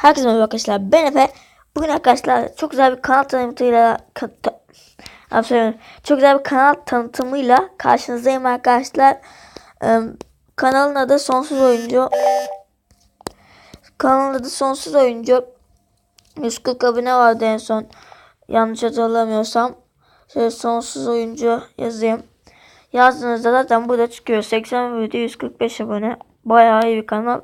Herkese merhaba arkadaşlar. Ben Efe. Bugün arkadaşlar çok güzel bir kanal tanıtımıyla ka- ta- çok güzel bir kanal tanıtımıyla karşınızdayım arkadaşlar. Ee, kanalın adı Sonsuz Oyuncu. Kanalın adı Sonsuz Oyuncu. 140 abone vardı en son. Yanlış hatırlamıyorsam. Şöyle Sonsuz Oyuncu yazayım. Yazdığınızda zaten burada çıkıyor. 80 video 145 abone. Bayağı iyi bir kanal.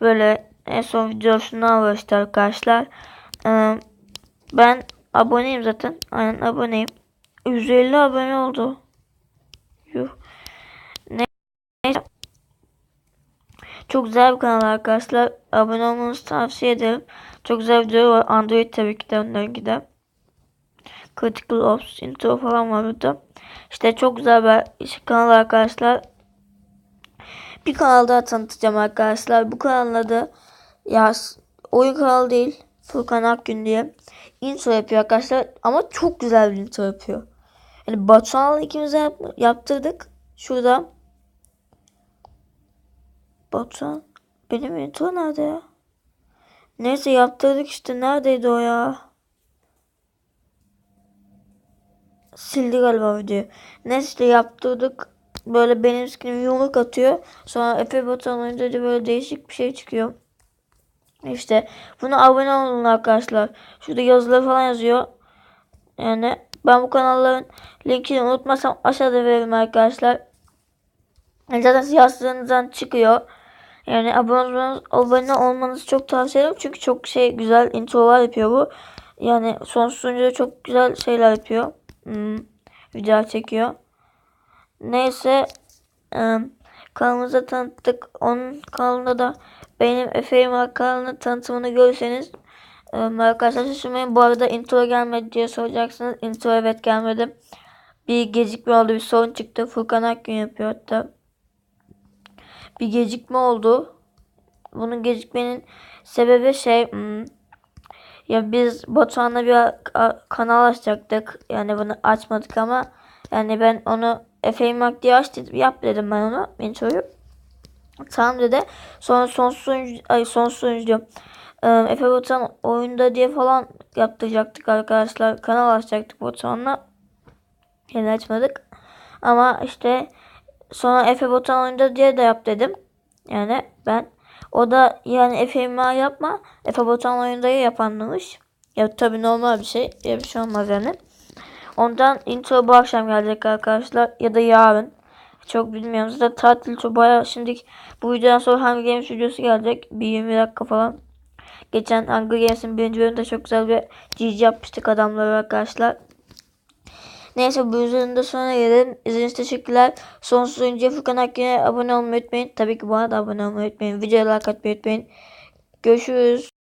Böyle en son videosundan var işte arkadaşlar. Ee, ben aboneyim zaten. Aynen aboneyim. 150 abone oldu. Yuh. Ne- Neyse. Çok güzel bir kanal arkadaşlar. Abone olmanızı tavsiye ederim. Çok güzel video var. Android tabii ki de önden gider. Critical Ops intro falan var burada. İşte çok güzel bir kanal arkadaşlar. Bir kanal daha tanıtacağım arkadaşlar. Bu kanalın adı ya oyun kanalı değil. Furkan Akgün diye. Intro yapıyor arkadaşlar. Ama çok güzel bir intro yapıyor. Yani Batuhan'la ikimiz de yap- yaptırdık. Şurada. Batuhan. Benim intro nerede ya? Neyse yaptırdık işte. Neredeydi o ya? Sildi galiba videoyu. Neyse işte yaptırdık. Böyle benim skinim yumruk atıyor. Sonra Efe Batuhan oyunda da böyle değişik bir şey çıkıyor. İşte buna abone olun arkadaşlar. Şurada yazıları falan yazıyor. Yani ben bu kanalların linkini unutmasam aşağıda veririm arkadaşlar. Yani zaten yazdığınızdan çıkıyor. Yani abone olmanız, abone olmanızı çok tavsiye ederim. Çünkü çok şey güzel introlar yapıyor bu. Yani sonsuz sunucuda çok güzel şeyler yapıyor. Hmm, video çekiyor. Neyse e, kanalımıza tanıttık. Onun kanalında da benim Efe'nin kanalının tanıtımını görürseniz e, arkadaşlar şaşırmayın. Bu arada intro gelmedi diye soracaksınız. Intro evet gelmedi. Bir gecikme oldu. Bir sorun çıktı. Furkan Akgün yapıyor hatta. Bir gecikme oldu. Bunun gecikmenin sebebi şey hmm, ya biz Batuhan'la bir kanal açacaktık. Yani bunu açmadık ama yani ben onu Efe'yi Mak diye aç dedim. Yap dedim ben ona introyu. Tamam dedi. Sonra son sunucu, ay son sunucu diyorum. Efe Batuhan oyunda diye falan yaptıracaktık arkadaşlar. Kanal açacaktık Batuhan'la. Yani açmadık. Ama işte sonra Efe Batuhan oyunda diye de yap dedim. Yani ben o da yani Efe Ma yapma. Efe Batuhan oyunda yap anlamış. Ya tabii normal bir şey. Ya bir şey olmaz yani. Ondan intro bu akşam gelecek arkadaşlar. Ya da yarın. Çok bilmiyorum. Zaten tatil çok bayağı şimdi bu videodan sonra Hunger Games videosu gelecek. Bir 20 dakika falan. Geçen Hunger Games'in birinci bölümünde çok güzel bir GG yapmıştık adamları arkadaşlar. Neyse bu yüzden de sonra gelelim. İzlediğiniz teşekkürler. Sonsuz oyuncuya Furkan Akgün'e abone olmayı unutmayın. Tabii ki bana da abone olmayı unutmayın. Videoya like atmayı unutmayın. Görüşürüz.